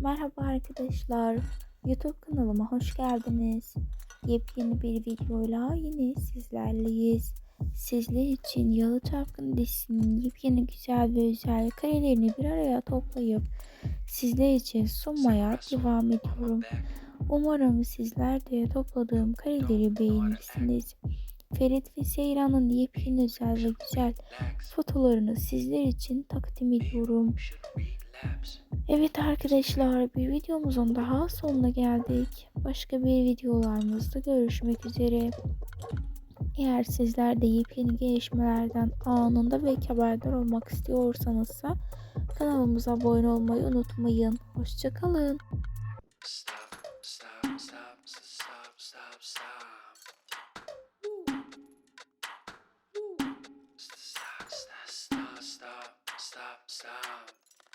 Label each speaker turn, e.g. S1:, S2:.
S1: Merhaba arkadaşlar. YouTube kanalıma hoş geldiniz. Yepyeni bir videoyla yine sizlerleyiz. Sizler için Yalı Çapkın dizisinin yepyeni güzel ve özel karelerini bir araya toplayıp sizler için sunmaya devam ediyorum. Umarım sizler de topladığım kareleri beğenirsiniz. Ferit ve Seyran'ın yepyeni özel ve güzel fotolarını sizler için takdim ediyorum. Evet arkadaşlar bir videomuzun daha sonuna geldik. Başka bir videolarımızda görüşmek üzere. Eğer sizler de yepyeni gelişmelerden anında ve haberdar olmak istiyorsanız da kanalımıza abone olmayı unutmayın. Hoşçakalın.
S2: Stop, stop, stop, stop, stop, stop. Stop, stop, stop, stop, stop, stop.